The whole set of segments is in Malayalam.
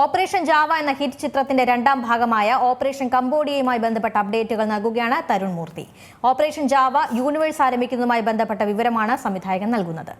ഓപ്പറേഷൻ ജാവ എന്ന ഹിറ്റ് ചിത്രത്തിന്റെ രണ്ടാം ഭാഗമായ ഓപ്പറേഷൻ കംബോഡിയയുമായി ബന്ധപ്പെട്ട അപ്ഡേറ്റുകൾ നൽകുകയാണ് Tarun Moorthy. Operation Java universe ആരംഭിക്കുന്നതുമായി ബന്ധപ്പെട്ട വിവരമാണ് സംവിധായകൻ നൽകുന്നത്.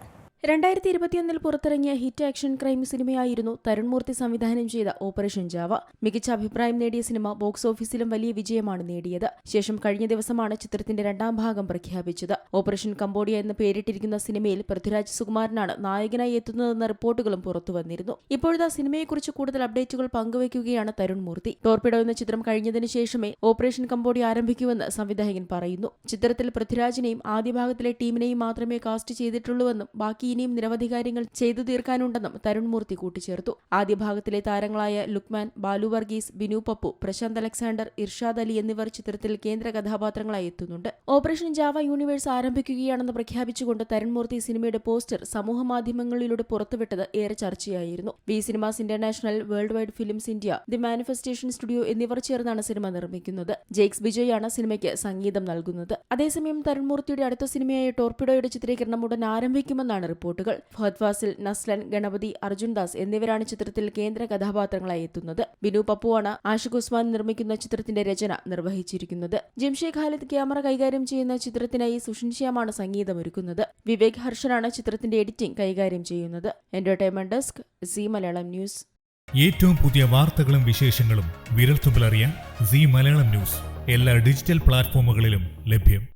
രണ്ടായിരത്തി ഇരുപത്തിയൊന്നിൽ പുറത്തിറങ്ങിയ ഹിറ്റ് ആക്ഷൻ ക്രൈം സിനിമയായിരുന്നു തരുൺമൂർത്തി സംവിധാനം ചെയ്ത ഓപ്പറേഷൻ ജാവ. മികച്ച അഭിപ്രായം നേടിയ സിനിമ ബോക്സ് ഓഫീസിലും വലിയ വിജയമാണ് നേടിയത്. ശേഷം കഴിഞ്ഞ ദിവസമാണ് ചിത്രത്തിന്റെ രണ്ടാം ഭാഗം പ്രഖ്യാപിച്ചത്. ഓപ്പറേഷൻ കംബോഡിയ എന്ന് പേരിട്ടിരിക്കുന്ന സിനിമയിൽ പൃഥ്വിരാജ് സുകുമാരനാണ് നായകനായി എത്തുന്നതെന്ന റിപ്പോർട്ടുകളും പുറത്തുവന്നിരുന്നു ഇപ്പോഴത്തെ സിനിമയെക്കുറിച്ച് കൂടുതൽ അപ്ഡേറ്റുകൾ പങ്കുവയ്ക്കുകയാണ് തരുൺമൂർത്തി ടോർപിഡോ എന്ന ചിത്രം കഴിഞ്ഞതിന് ശേഷമേ ഓപ്പറേഷൻ കംബോഡിയ ആരംഭിക്കുമെന്ന് സംവിധായകൻ പറയുന്നു. ചിത്രത്തിൽ പൃഥ്വിരാജിനെയും ആദ്യ ഭാഗത്തിലെ ടീമിനെയും മാത്രമേ കാസ്റ്റ് ചെയ്തിട്ടുള്ളൂവെന്നും ബാക്കി ഇനിയും നിരവധി കാര്യങ്ങൾ ചെയ്തു തീർക്കാനുണ്ടെന്നും തരുൺ മൂർത്തി കൂട്ടിച്ചേർത്തു. ആദ്യ ഭാഗത്തിലെ താരങ്ങളായ ലുക്മാൻ ബാലു വർഗീസ് ബിനു പപ്പു പ്രശാന്ത് അലക്സാണ്ടർ ഇർഷാദ് അലി എന്നിവർ ചിത്രത്തിൽ കേന്ദ്ര കഥാപാത്രങ്ങളായി എത്തുന്നുണ്ട്. ഓപ്പറേഷൻ ജാവ യൂണിവേഴ്സ് ആരംഭിക്കുകയാണെന്ന് പ്രഖ്യാപിച്ചുകൊണ്ട് തരുൺ മൂർത്തി സിനിമയുടെ പോസ്റ്റർ സമൂഹ മാധ്യമങ്ങളിലൂടെ പുറത്തുവിട്ടത് ഏറെ ചർച്ചയായിരുന്നു. V Cinemas International World Wide Films India the Manifestation Studio എന്നിവർ ചേർന്നാണ് സിനിമ നിർമ്മിക്കുന്നത്. ജെയ്ക്സ് ബിജോയ് ആണ് സിനിമയ്ക്ക് സംഗീതം നൽകുന്നത്. അതേസമയം തരുൺമൂർത്തിയുടെ അടുത്ത സിനിമയായ ടോർപിഡോയുടെ ചിത്രീകരണം ഉടൻ ആരംഭിക്കുമെന്നാണ് റിപ്പോർട്ടുകൾ. ഫഹദ് ഫാസിൽ നസ്ലൻ ഗണപതി അർജുൻദാസ് എന്നിവരാണ് ചിത്രത്തിൽ കേന്ദ്ര കഥാപാത്രങ്ങളായി എത്തുന്നത്. ബിനു പപ്പുവാണ് ആഷിഖ് ഉസ്മാൻ നിർമ്മിക്കുന്ന ചിത്രത്തിന്റെ രചന നിർവഹിച്ചിരിക്കുന്നത്. ജിംഷെ ഖാലിദ് ക്യാമറ കൈകാര്യം ചെയ്യുന്ന ചിത്രത്തിനായി സുഷിൻ ശ്യാമാണ് സംഗീതമൊരുക്കുന്നത് വിവേക് ഹർഷനാണ് ചിത്രത്തിന്റെ എഡിറ്റിംഗ് കൈകാര്യം ചെയ്യുന്നത്. Entertainment desk Zee Malayalam news. ഏറ്റവും പുതിയ വാർത്തകളും വിശേഷങ്ങളും വിരൽത്തുമ്പിലറിയാൻ സി മലയാളം ന്യൂസ്. എല്ലാ ഡിജിറ്റൽ പ്ലാറ്റ്ഫോമുകളിലും ലഭ്യം.